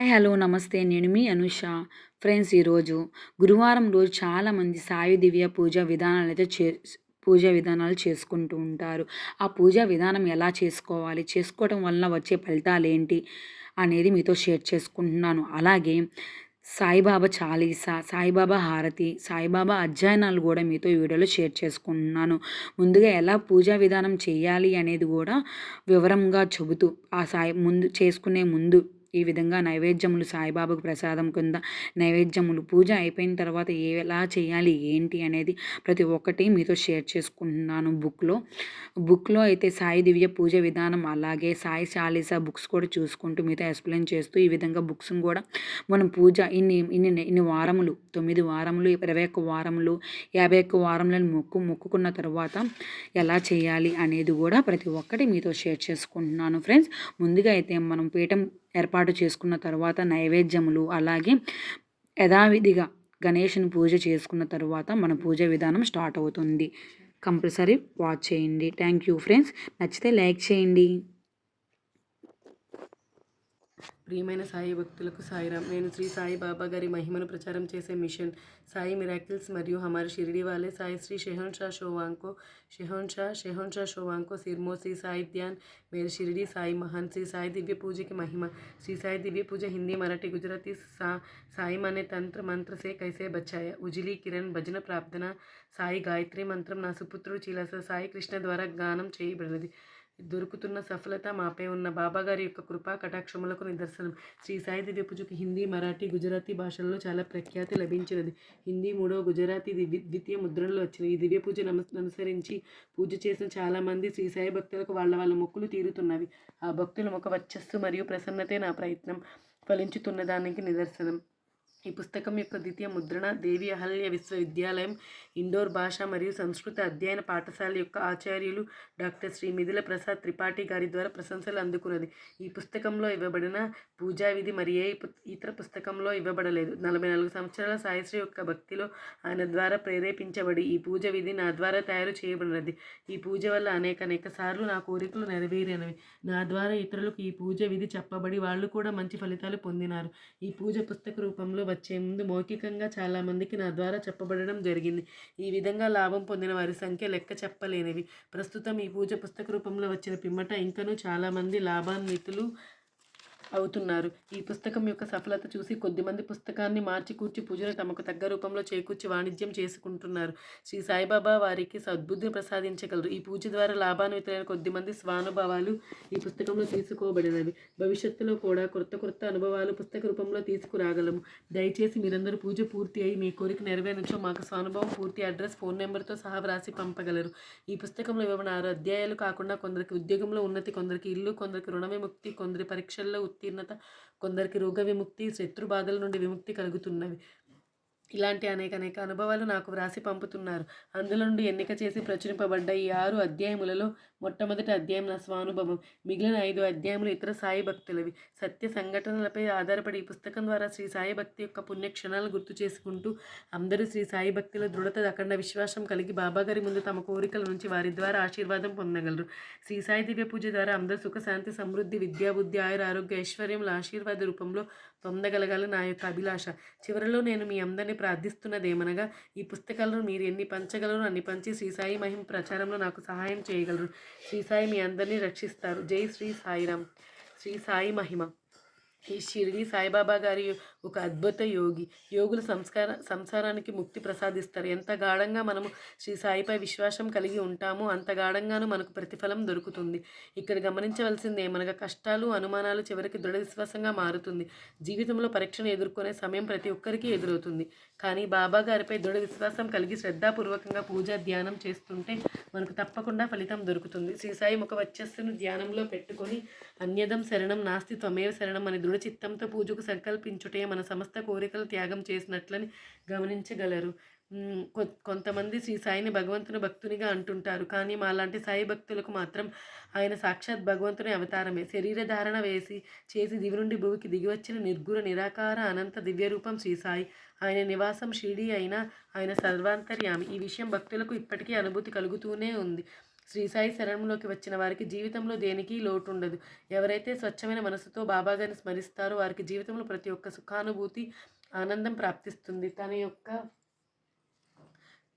Hello నమస్తే. నేను మీ Anusha. Friends ఈరోజు గురువారం రోజు చాలామంది సాయి దివ్య పూజ విధానాలు అయితే చే పూజా విధానాలు చేసుకుంటూ ఉంటారు. ఆ పూజా విధానం ఎలా చేసుకోవాలి? చేసుకోవడం వలన వచ్చే ఫలితాలు ఏంటి? అనేది మీతో షేర్ చేసుకుంటున్నాను. అలాగే సాయిబాబా చాలీసా సాయిబాబా హారతి సాయిబాబా అధ్యయనాలు కూడా మీతో ఈ వీడియోలో షేర్ చేసుకుంటున్నాను. ముందుగా ఎలా పూజా విధానం చేయాలి అనేది కూడా వివరంగా చెబుతూ ఆ సాయి ముందు చేసుకునే ముందు ఈ విధంగా నైవేద్యములు సాయిబాబాకు ప్రసాదం కింద నైవేద్యములు పూజ అయిపోయిన తర్వాత ఎలా చేయాలి ఏంటి అనేది ప్రతి ఒక్కటి మీతో షేర్ చేసుకుంటున్నాను బుక్లో. బుక్లో అయితే సాయి దివ్య పూజ విధానం అలాగే సాయి చాలీసా బుక్స్ కూడా చూసుకుంటూ మీతో ఎక్స్ప్లెయిన్ చేస్తూ ఈ విధంగా బుక్స్ని కూడా మనం పూజ ఇన్ని ఇన్ని ఇన్ని వారములు తొమ్మిది వారములు ఇరవై ఒక్క వారములు యాభై ఒక్క వారములను మొక్కు మొక్కుకున్న తర్వాత ఎలా చేయాలి అనేది కూడా ప్రతి ఒక్కటి మీతో షేర్ చేసుకుంటున్నాను ఫ్రెండ్స్. ముందుగా అయితే మనం పీఠం ఏర్పాటు చేసుకున్న తర్వాత నైవేద్యములు అలాగే యథావిధిగా గణేషుని పూజ చేసుకున్న తర్వాత మన పూజ విధానం స్టార్ట్ అవుతుంది. కంపల్సరీ వాచ్ చేయండి. Thank you friends. నచ్చితే లైక్ చేయండి. प्रियम साई भक्त साइरा नैन श्री साई बाबा गारी महिम प्रचार चेसे मिशन साई मिराकि मरी हमारे शिर्डी वाले साई श्री शेहन षा शोवांको शेहन षा शेहन षा शोवांको सिरमो श्री साई ध्यान मेर शिर्डी साई महन श्री साई दिव्य पूज की महिम श्री साई दिव्य पूज हिंदी मराठी गुजराती सा साई माने तंत्र मंत्र से कैसे बचाया उजली किरण भजन प्रार्थना साई गायत्री मंत्र ना सुपुत्र साई कृष्ण द्वारा गानम चयी దొరుకుతున్న సఫలత మాపై ఉన్న బాబాగారి యొక్క కృపా కటాక్షములకు నిదర్శనం. శ్రీ సాయి దివ్య హిందీ మరాఠీ గుజరాతీ భాషల్లో చాలా ప్రఖ్యాతి లభించినది. హిందీ మూడో గుజరాతీ ద్వితీయ ముద్రణలో వచ్చిన ఈ దివ్య పూజను అనుసరించి పూజ చేసిన చాలామంది శ్రీ సాయి భక్తులకు వాళ్ళ వాళ్ళ మొక్కులు తీరుతున్నవి. ఆ భక్తుల ముఖ వచ్చస్సు మరియు ప్రసన్నతే నా ప్రయత్నం ఫలించుతున్న దానికి నిదర్శనం. ఈ పుస్తకం యొక్క ద్వితీయ ముద్రణ దేవి అహల్య విశ్వవిద్యాలయం ఇండోర్ భాష మరియు సంస్కృత అధ్యయన పాఠశాల యొక్క ఆచార్యులు డాక్టర్ శ్రీ మిథిల ప్రసాద్ త్రిపాఠి గారి ద్వారా ప్రశంసలు అందుకున్నది. ఈ పుస్తకంలో ఇవ్వబడిన పూజా విధి మరి ఏ ఇతర పుస్తకంలో ఇవ్వబడలేదు. నలభై నాలుగు సంవత్సరాల సాయశ్రీ యొక్క భక్తిలో ఆయన ద్వారా ప్రేరేపించబడి ఈ పూజ విధి నా ద్వారా తయారు చేయబడినది. ఈ పూజ వల్ల అనేక అనేక సార్లు నా కోరికలు నెరవేరినవి. నా ద్వారా ఇతరులకు ఈ పూజ విధి చెప్పబడి వాళ్ళు కూడా మంచి ఫలితాలు పొందినారు. ఈ పూజ పుస్తక రూపంలో వచ్చే ముందు మౌఖికంగా చాలామందికి నా ద్వారా చెప్పబడడం జరిగింది. ఈ విధంగా లాభం పొందిన వారి సంఖ్య లెక్క చెప్పలేనివి. ప్రస్తుతం ఈ పూజ పుస్తక రూపంలో వచ్చిన పిమ్మట ఇంకనూ చాలామంది లాభాన్వితులు అవుతున్నారు. ఈ పుస్తకం యొక్క సఫలత చూసి కొద్దిమంది పుస్తకాన్ని మార్చి కూర్చి పూజను తమకు తగ్గ రూపంలో చేకూర్చి వాణిజ్యం చేసుకుంటున్నారు. శ్రీ సాయిబాబా వారికి సద్బుద్ధిని ప్రసాదించగలరు. ఈ పూజ ద్వారా లాభాన్వితులైన కొద్దిమంది స్వానుభవాలు ఈ పుస్తకంలో తీసుకోబడినవి. భవిష్యత్తులో కూడా కొత్త కొత్త అనుభవాలు పుస్తక రూపంలో తీసుకురాగలము. దయచేసి మీరందరూ పూజ పూర్తి అయి మీ కోరిక నెరవేర్చో మాకు స్వానుభవం పూర్తి అడ్రస్ ఫోన్ నెంబర్తో సహా వ్రాసి పంపగలరు. ఈ పుస్తకంలో ఇవ్వబడిన ఆరు అధ్యాయాలు కాకుండా కొందరికి ఉద్యోగంలో ఉన్నతి కొందరికి ఇల్లు కొందరికి రుణ విముక్తి కొందరి పరీక్షల్లో ఉత్తీర్ణత కొందరికి రోగ విముక్తి శత్రు బాధల నుండి విముక్తి కలుగుతున్నవి. ఇలాంటి అనేక అనేక అనుభవాలు నాకు వ్రాసి పంపుతున్నారు. అందులో నుండి ఎన్నిక చేసి ప్రచురింపబడ్డ ఈ ఆరు అధ్యాయములలో మొట్టమొదటి అధ్యాయం నా స్వానుభవం. మిగిలిన ఐదు అధ్యాయములు ఇతర సాయి భక్తులవి. సత్య సంఘటనలపై ఆధారపడి ఈ పుస్తకం ద్వారా శ్రీ సాయి భక్తి యొక్క పుణ్యక్షణాలను గుర్తు చేసుకుంటూ అందరూ శ్రీ సాయి భక్తిలో దృఢత అఖండ విశ్వాసం కలిగి బాబాగారి ముందు తమ కోరికల నుంచి వారి ద్వారా ఆశీర్వాదం పొందగలరు. శ్రీ సాయి దివ్య పూజ ద్వారా అందరూ సుఖశాంతి సమృద్ధి విద్యా బుద్ధి ఆయుర ఆరోగ్య ఐశ్వర్యముల ఆశీర్వాద రూపంలో పొందగలగాలి నా యొక్క అభిలాష. చివరిలో నేను మీ అందరినీ ప్రార్థిస్తున్నదేమనగా ఈ పుస్తకాలను మీరు ఎన్ని పంచగలరు అన్ని పంచి శ్రీ సాయి మహిమ ప్రచారంలో నాకు సహాయం చేయగలరు. శ్రీ సాయి మీ అందరినీ రక్షిస్తారు. జై శ్రీ సాయిరామ్. శ్రీ సాయి మహిమ. ఈ షిరిడి సాయిబాబా గారి ఒక అద్భుత యోగి. యోగులు సంస్కార సంసారానికి ముక్తి ప్రసాదిస్తారు. ఎంత గాఢంగా మనము శ్రీ సాయిపై విశ్వాసం కలిగి ఉంటామో అంత గాఢంగాను మనకు ప్రతిఫలం దొరుకుతుంది. ఇక్కడ గమనించవలసింది ఏమనగా కష్టాలు అనుమానాలు చివరికి దృఢ విశ్వాసంగా మారుతుంది. జీవితంలో పరీక్షను ఎదుర్కొనే సమయం ప్రతి ఒక్కరికి ఎదురవుతుంది. కానీ బాబా గారిపై దృఢ విశ్వాసం కలిగి శ్రద్ధాపూర్వకంగా పూజ ధ్యానం చేస్తుంటే మనకు తప్పకుండా ఫలితం దొరుకుతుంది. శ్రీ సాయి ముఖ వచ్చస్సును ధ్యానంలో పెట్టుకొని అన్యదం శరణం నాస్తి త్వమేవ శరణం అని దృఢ చిత్తంతో పూజకు సంకల్పించుటే మన సమస్త కోరికలు త్యాగం చేసినట్లని గమనించగలరు. కొంతమంది శ్రీ సాయిని భగవంతుని భక్తునిగా అంటుంటారు. కానీ మా లాంటి సాయి భక్తులకు మాత్రం ఆయన సాక్షాత్ భగవంతుని అవతారమే. శరీర ధారణ వేసి చేసి దివి నుండి భూమికి దిగివచ్చిన నిర్గుణ నిరాకార అనంత దివ్యరూపం శ్రీ సాయి. ఆయన నివాసం షిరిడి అయినా ఆయన సర్వాంతర్యామి. ఈ విషయం భక్తులకు ఇప్పటికీ అనుభూతి కలుగుతూనే ఉంది. శ్రీ సాయి శరణంలోకి వచ్చిన వారికి జీవితంలో దేనికి లోటు ఉండదు ఎవరైతే స్వచ్ఛమైన మనసుతో బాబాగారిని స్మరిస్తారో వారికి జీవితంలో ప్రతి ఒక్క సుఖానుభూతి ఆనందం ప్రాప్తిస్తుంది. తన యొక్క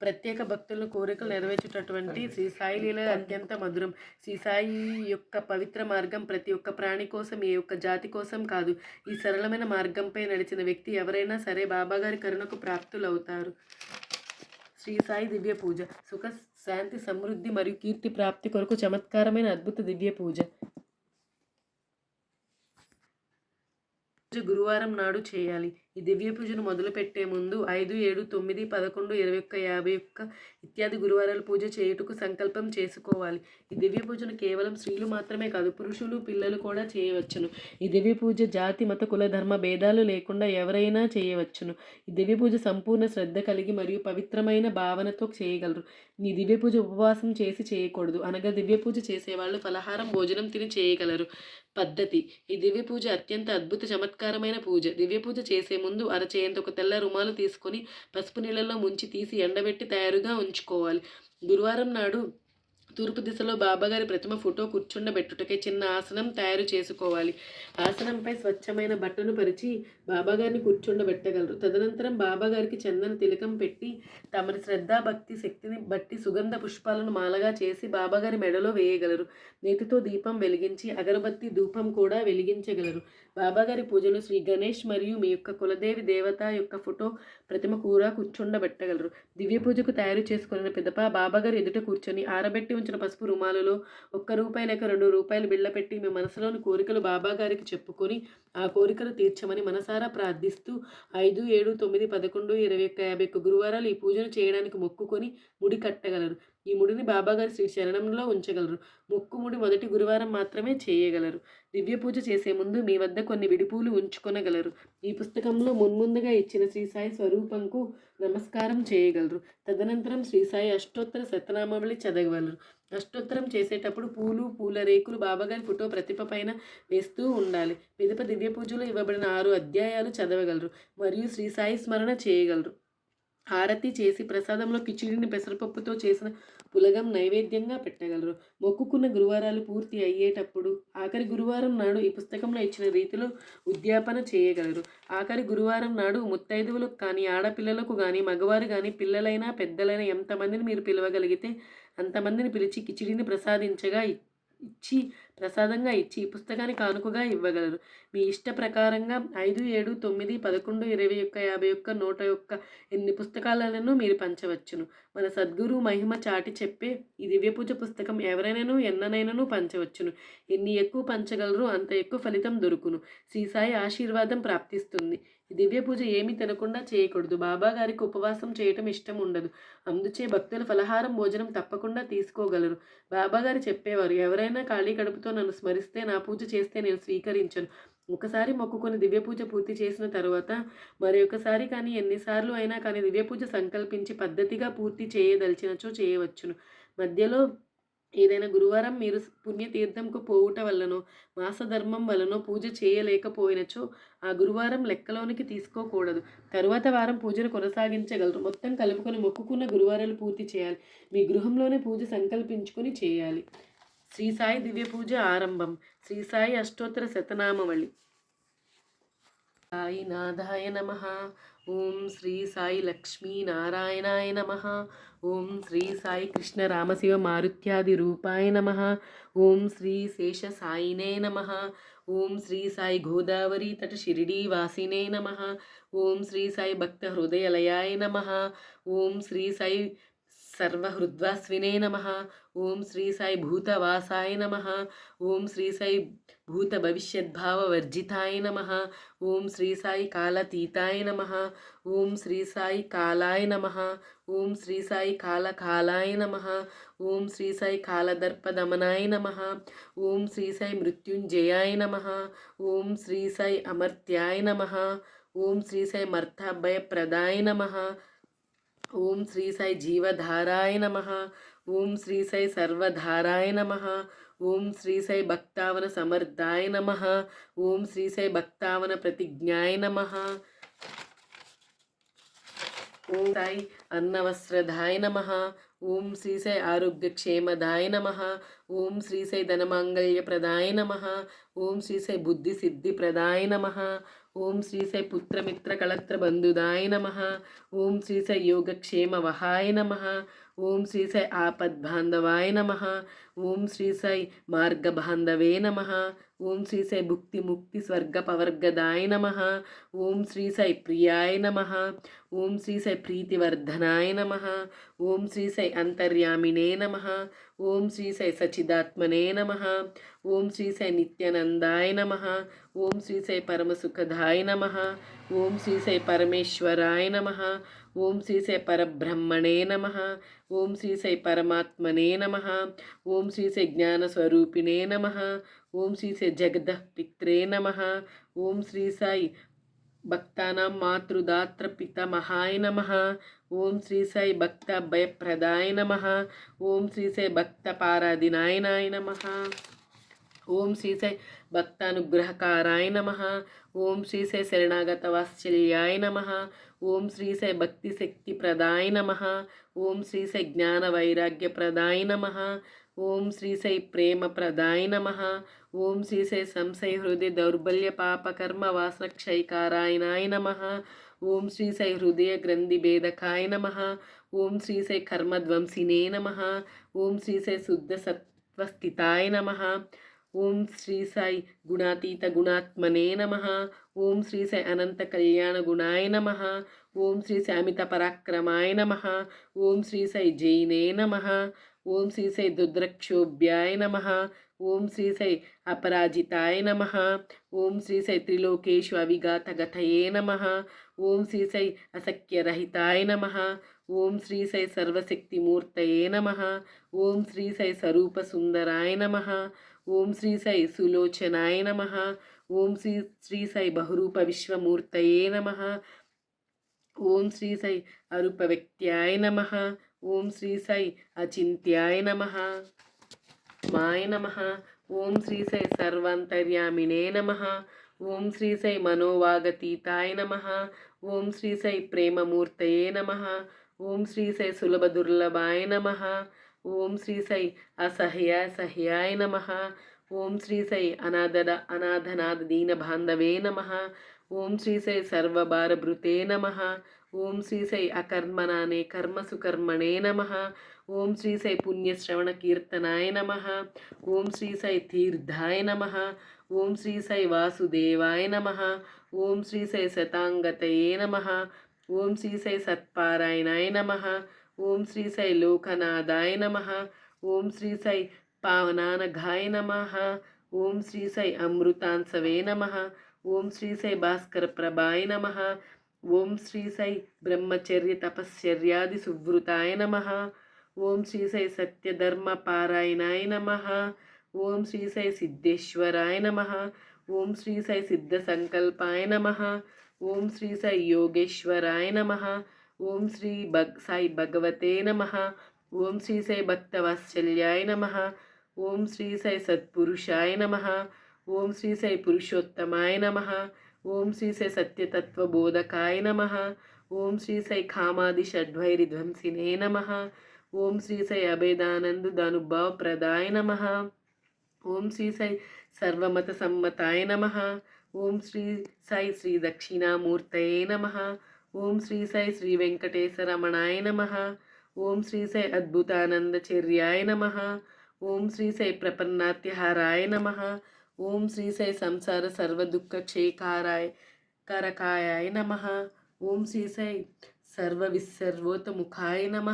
ప్రత్యేక భక్తులను కోరికలు నెరవేర్చేటటువంటి శ్రీ సాయి లీల అత్యంత మధురం. శ్రీ సాయి యొక్క పవిత్ర మార్గం ప్రతి ఒక్క ప్రాణి కోసం ఏ ఒక్క జాతి కోసం కాదు. ఈ సరళమైన మార్గంపై నడిచిన వ్యక్తి ఎవరైనా సరే బాబాగారి కరుణకు ప్రాప్తులవుతారు. శ్రీ సాయి దివ్య పూజ. సుఖ శాంతి సమృద్ధి మరియు కీర్తి ప్రాప్తి కొరకు చమత్కారమైన అద్భుత దివ్య పూజ. పూజ గురువారం నాడు చేయాలి. ఈ దివ్య పూజను మొదలుపెట్టే ముందు ఐదు ఏడు తొమ్మిది పదకొండు ఇరవై ఒక్క యాభై ఒక్క ఇత్యాది గురువారాల పూజ చేయుటకు సంకల్పం చేసుకోవాలి. ఈ దివ్య పూజను కేవలం స్త్రీలు మాత్రమే కాదు పురుషులు పిల్లలు కూడా చేయవచ్చును. ఈ దివ్య పూజ జాతి మత కుల ధర్మ భేదాలు లేకుండా ఎవరైనా చేయవచ్చును. ఈ దివ్య పూజ సంపూర్ణ శ్రద్ధ కలిగి మరియు పవిత్రమైన భావనతో చేయగలరు. ఈ దివ్య పూజ ఉపవాసం చేసి చేయకూడదు. అనగా దివ్య పూజ చేసేవాళ్ళు ఫలహారం భోజనం తిని చేయగలరు. పద్ధతి. ఈ దివ్య పూజ అత్యంత అద్భుత చమత్కారమైన పూజ. దివ్య పూజ చేసే ముందు అరచేయంత ఒక తెల్ల రుమాలు తీసుకొని పసుపు నీళ్ళలో ముంచి తీసి ఎండబెట్టి తయారుగా ఉంచుకోవాలి. గురువారం నాడు తూర్పు దిశలో బాబాగారి ప్రతిమ ఫోటో కూర్చుండబెట్టుటకే చిన్న ఆసనం తయారు చేసుకోవాలి. ఆసనంపై స్వచ్ఛమైన బట్టను పరిచి బాబాగారిని కూర్చుండబెట్టగలరు. తదనంతరం బాబాగారికి చందన తిలకం పెట్టి తమరి శ్రద్ధ భక్తి శక్తిని బట్టి సుగంధ పుష్పాలను మాలగా చేసి బాబాగారి మెడలో వేయగలరు. నేతితో దీపం వెలిగించి అగరబత్తి ధూపం కూడా వెలిగించగలరు. బాబాగారి పూజలు శ్రీ గణేష్ మరియు మీ యొక్క కులదేవి దేవత యొక్క ఫోటో ప్రతిమ కూర కూర్చుండబెట్టగలరు. దివ్య పూజకు తయారు చేసుకున్న పెద్దప బాబాగారు ఎదుట కూర్చొని ఆరబెట్టి ఉంచిన పసుపు రుమాలలో ఒక్క రూపాయి లేక రెండు రూపాయలు బిళ్ళ పెట్టి మీ మనసులోని కోరికలు బాబాగారికి చెప్పుకొని ఆ కోరికలు తీర్చమని మనసారా ప్రార్థిస్తూ ఐదు ఏడు తొమ్మిది పదకొండు ఇరవై ఒక్క యాభై ఒక్క గురువారాలు ఈ పూజను చేయడానికి మొక్కుకొని ముడి కట్టగలరు. ఈ ముడిని బాబాగారి శ్రీ శరణంలో ఉంచగలరు. ముక్కుముడి మొదటి గురువారం మాత్రమే చేయగలరు. దివ్య పూజ చేసే ముందు మీ వద్ద కొన్ని విడిపూలు ఉంచుకొనగలరు. ఈ పుస్తకంలో మున్ముందుగా ఇచ్చిన శ్రీ సాయి స్వరూపంకు నమస్కారం చేయగలరు. తదనంతరం శ్రీ సాయి అష్టోత్తర శతనామావళి చదవగలరు. అష్టోత్తరం చేసేటప్పుడు పూలు పూల రేకులు బాబాగారి ఫోటో ప్రతిభ పైన వేస్తూ ఉండాలి. మిదప దివ్య పూజలో ఇవ్వబడిన ఆరు అధ్యాయాలు చదవగలరు. మరియు శ్రీ సాయి స్మరణ చేయగలరు. హారతి చేసి ప్రసాదంలో కిచిడిని పెసరపప్పుతో చేసిన పులగం నైవేద్యంగా పెట్టగలరు. మొక్కుకున్న గురువారాలు పూర్తి అయ్యేటప్పుడు ఆఖరి గురువారం నాడు ఈ పుస్తకంలో ఇచ్చిన రీతిలో ఉద్యాపన చేయగలరు. ఆఖరి గురువారం నాడు ముత్తైదువులకు కానీ ఆడపిల్లలకు కానీ మగవారు కానీ పిల్లలైనా పెద్దలైనా ఎంతమందిని మీరు పిలవగలిగితే అంతమందిని పిలిచి కిచిడిని ప్రసాదించగా ఇ- ఇచ్చి ప్రసాదంగా ఇచ్చి ఈ పుస్తకానికి కానుకగా ఇవ్వగలరు. మీ ఇష్ట ప్రకారంగా ఐదు ఏడు తొమ్మిది పదకొండు ఇరవై ఒక్క యాభై ఒక్క నూట యొక్క ఎన్ని పుస్తకాలను మీరు పంచవచ్చును. మన సద్గురు మహిమ చాటి చెప్పే ఈ దివ్య పూజ పుస్తకం ఎవరైనాను ఎన్ననైనాను పంచవచ్చును. ఎన్ని ఎక్కువ పంచగలరు అంత ఎక్కువ ఫలితం దొరుకును. శ్రీ సాయి ఆశీర్వాదం ప్రాప్తిస్తుంది. దివ్య పూజ ఏమీ తినకుండా చేయకూడదు. బాబా గారికి ఉపవాసం చేయటం ఇష్టం ఉండదు. అందుచే భక్తులు ఫలహారం భోజనం తప్పకుండా తీసుకోగలరు. బాబాగారు చెప్పేవారు ఎవరైనా ఖాళీ కడుపుతో నన్ను స్మరిస్తే నా పూజ చేస్తే నేను స్వీకరించను. ఒకసారి మొక్కుకొని దివ్య పూజ పూర్తి చేసిన తర్వాత మరి ఒకసారి కానీ ఎన్నిసార్లు అయినా కానీ దివ్య పూజ సంకల్పించి పద్ధతిగా పూర్తి చేయదలిచినచో చేయవచ్చును. మధ్యలో ఏదైనా గురువారం మీరు పుణ్యతీర్థంకు పోవుట వల్లనో మాసధర్మం వలనో పూజ చేయలేకపోయినచో ఆ గురువారం లెక్కలోనికి తీసుకోకూడదు. తరువాత వారం పూజను కొనసాగించగలరు. మొత్తం కలుపుకొని మొక్కుకున్న గురువారాలు పూర్తి చేయాలి. మీ గృహంలోనే పూజ సంకల్పించుకొని చేయాలి. శ్రీ సాయి దివ్య పూజ ఆరంభం. శ్రీ సాయి అష్టోత్తర శతనామవళి. సాయి నాథాయ నమ. ఓం శ్రీ సాయి లక్ష్మీ నారాయణాయ నమ. ఓం శ్రీ సాయి కృష్ణ రామశివ మారుత్యాది రూపాయ నమ. ఓం శ్రీ శేష సాయినే నమ. ఓం శ్రీ సాయి గోదావరి తట షిరిడీ వాసినే నమ. ఓం శ్రీ సాయి భక్త హృదయలయాయ నమ. ఓం శ్రీ సాయి సర్వహృద్వాస్వినే నమ ఓం శ్రీ సాయి భూతవాసాయ నమ ఓం శ్రీ సాయి భూత భవిష్యద్భావ వర్జితాయ నమ ఓం శ్రీ సాయి కాలతీతాయ నమ ఓం శ్రీ సాయి కాలాయ నమ ఓం శ్రీ సాయి కాలకాలాయ నమ ఓం శ్రీ సాయి కాలదర్పదమనాయ నమ ఓం శ్రీ సాయి మృత్యుంజయాయ నమ ఓం శ్రీ సాయి జీవధారాయ నమ. ఓం శ్రీ సాయి సర్వధారాయ నమ. ఓం శ్రీ సాయి భక్తావన సమర్థాయ నమ. ఓం శ్రీ సాయి భక్తావన ప్రతిజ్ఞాయ నమ. ఓం సాయి అన్నవస్త్రధాయ నమ. ఓం శ్రీ సాయి ఆరోగ్యక్షేమదాయ నమ. ఓం శ్రీ సాయి ధనమాంగళ్యప్రదాయ నమ. ఓం శ్రీ సాయి బుద్ధి సిద్ధి నమ. ఓం శ్రీ సాయి పుత్రమిత్ర కళత్ర బంధుదాయ నమ. ఓం శ్రీ సాయి యోగక్షేమ వహాయ నమ. ఓం శ్రీ సాయి ఆపద్బాంధవాయ నమ. ఓం శ్రీ సాయి మార్గబాంధవే నమ. ఓం శ్రీ సాయి భుక్తి ముక్తి స్వర్గ పవర్గదాయ నమ. ఓం శ్రీ సాయి ప్రియాయ నమ. ఓం శ్రీ సాయి ప్రీతివర్ధనాయ నమ. ఓం శ్రీ సాయి అంతర్యామినే నమ. ఓం శ్రీ సాయి సచిదాత్మనే నమ. ఓం శ్రీ సాయి నిత్యానందాయ నమ. ఓం శ్రీ సాయి పరమసుఖదాయ నమ. ఓం శ్రీ సాయి పరమేశ్వరాయ నమ ఓం శ్రీ సాయి పరబ్రహ్మణే నమ ఓం శ్రీ సాయి పరమాత్మనే నమ ఓం శ్రీ సాయి జ్ఞానస్వరూపిణే నమ ఓం శ్రీ సాయి జగద పిత్రే నమ ఓం శ్రీ సాయి భక్తానాం మాతృదాత్ర పితమహాయ నమ ఓం శ్రీ సాయి భక్త భయప్రదాయ నమ ఓం శ్రీ సాయి భక్త పారాదినాయనాయ నమ ఓం శ్రీ సాయి భక్తానుగ్రహకారాయ నమ. ఓం శ్రీశై శరణాగత వాత్సల్యాయ నమ. ఓం శ్రీశై భక్తి శక్తి ప్రదాయ నమ. ఓం శ్రీశై జ్ఞాన వైరాగ్య ప్రదాయ నమ. ఓం శ్రీశై ప్రేమ ప్రదాయ నమ. ఓం శ్రీశై సంశయ హృదయ దౌర్బల్య పాపకర్మ వాసన క్షయకారాయనాయ నమ. ఓం శ్రీశై హృదయ గ్రంథి భేదకాయ నమ. ఓం శ్రీశై కర్మధ్వంసినే నమ. ఓం శ్రీశై శుద్ధ సత్వస్థితాయ నమ. ఓం శ్రీ సాయి గుణాతీత గుణాత్మనే నమ ఓం శ్రీ సాయి అనంత కళ్యాణ గుణాయ నమ ఓం శ్రీ సాయి అమిత పరాక్రమాయ నమ ఓం శ్రీ సాయి జైనే నమ ఓం శ్రీ సాయి దుద్రక్షోభ్యాయ నమ ఓం శ్రీ సాయి అపరాజితాయ నమ ఓం శ్రీ సాయి త్రిలోకేషు అవిఘాతగతయే నమ ఓం శ్రీ సాయి అసఖ్యరహితాయ నమ ఓం శ్రీ సాయి సర్వశక్తిమూర్తయే నమ ఓం శ్రీ సాయి స్వరూపసుందరాయ నమ ఓం శ్రీ సై సులోచనాయ నమ. ఓం శ్రీ శ్రీ సై బహురూప విశ్వమూర్తయే నమ. ఓం శ్రీ సై అరూప వ్యక్త్యాయ నమ. ఓం శ్రీ సై అచింత్యాయ నమ. మాయ నమ. ఓం శ్రీ సై సర్వాంతర్యామినే నమ. ఓం శ్రీ సై మనోవాగతీతాయ నమ. ఓం శ్రీ సై ప్రేమమూర్తయే నమ. ఓం శ్రీ సై సులభ దుర్లభాయ నమ. ఓం శ్రీ సై అసహ్య సహ్యాయ నమ. ఓం శ్రీ సై అనాథ అనాథనాథ దీన బాంధవే నమ. ఓం శ్రీ సై సర్వభారభృతే నమ. ఓం శ్రీ సై అకర్మణానే కర్మసుకర్మణే నమ. ఓం శ్రీ సై పుణ్యశ్రవణ కీర్తనాయ నమ. ఓం శ్రీ సై తీర్థాయ నమ. ఓం శ్రీ సై వాసుదేవాయ నమ. ఓం శ్రీ సై శతాంగతయే నమ. ఓం శ్రీ సై సత్పారాయణాయ నమ. ఓం శ్రీ సై లోకనాథాయ నమ. ఓం శ్రీ సై పావనానఘాయ నమ. ఓం శ్రీ సై అమృతాంసవే నమ. ఓం శ్రీ సై భాస్కర ప్రభాయ నమ. ఓం శ్రీ సై బ్రహ్మచర్య తపశ్చర్యాది సువృతాయ నమ. ఓం శ్రీ సై సత్యధర్మ పారాయణాయ నమ. ఓం శ్రీ సై సిద్ధేశ్వరాయ నమ. ఓం శ్రీ సై సిద్ధ సంకల్పాయ నమ. ఓం శ్రీ సై యోగేశ్వరాయ నమ. ఓం శ్రీ భగ్ సాయి భగవతే నమ. ఓం శ్రీ సాయి భక్తవాత్సల్యాయ నమ. ఓం శ్రీ సాయి సత్పురుషాయ నమ. ఓం శ్రీ సాయి పురుషోత్తమాయ నమ. ఓం శ్రీ సాయి సత్యతత్వబోధకాయ నమ. ఓం శ్రీ సాయి కామాది షడ్వైరి ధ్వంసినే నమ. ఓం శ్రీ సాయి అభేదానంద దానుభావ ప్రదాయ నమ. ఓం శ్రీ సాయి సర్వమత సమ్మతాయ నమ. ఓం శ్రీ సాయి శ్రీ దక్షిణామూర్తయే నమ. ఓం శ్రీ సాయి శ్రీ వెంకటేశరమణాయ నమ. ఓం శ్రీ సాయి అద్భుతానందచర్యాయ నమ. ఓం శ్రీ సాయి ప్రపన్నాత్యహారాయ నమ. ఓం శ్రీ సాయి సంసార సర్వదుఃఖక్షేకారాయ కరకాయాయ నమ. ఓం శ్రీ సాయి సర్వ విసర్వోతముఖాయ నమ.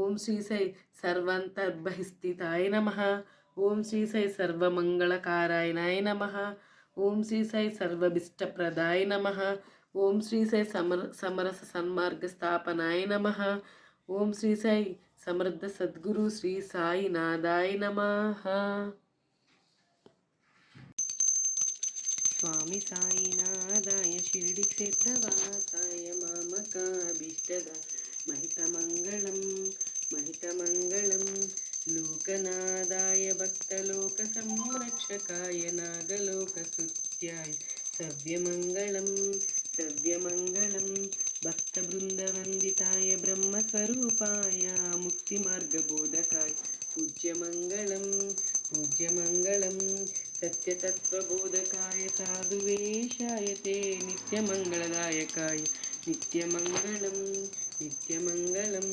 ఓం శ్రీ సాయి సర్వాంతర్బహిస్థితాయ నమ. ఓం శ్రీ సాయి సర్వమంగళకారాయణాయ నమ. ఓం శ్రీ సాయి సర్వభిష్టప్రదాయ నమ. ఓం శ్రీ సాయి సమర సమరస సన్మార్గ స్థాపనాయ నమ. ఓం శ్రీ సాయి సమర్థ సద్గురు శ్రీ సాయి నాదాయ నమ. స్వామి సాయి నాదాయ షిరిడి క్షేత్రవాసాయ మామకాభీష్టద మహితమంగళం మహితమంగళం. లోకనాదాయ భక్తలోక సంరక్షకాయ నాగలోకస్తుత్యాయ సవ్యమంగళం. సవ్యమంగళం భక్తబృందవందితాయ బ్రహ్మస్వరూపాయ ముక్తి भक्तिमार्गबोधकाय पूज्यमङ्गलं पूज्यमङ्गलं सत्यतत्त्वबोधकाय साधुवेशाय ते नित्यमङ्गलदायकाय नित्यमङ्गलं नित्यमङ्गलं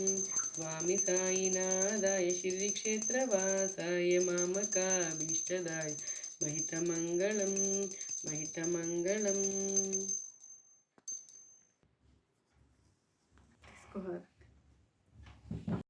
स्वामि साईनाथाय श्रीक्षेत्रवासाय मामकाभीष्टदाय महितमङ्गलं महितमङ्गलम् Go ahead.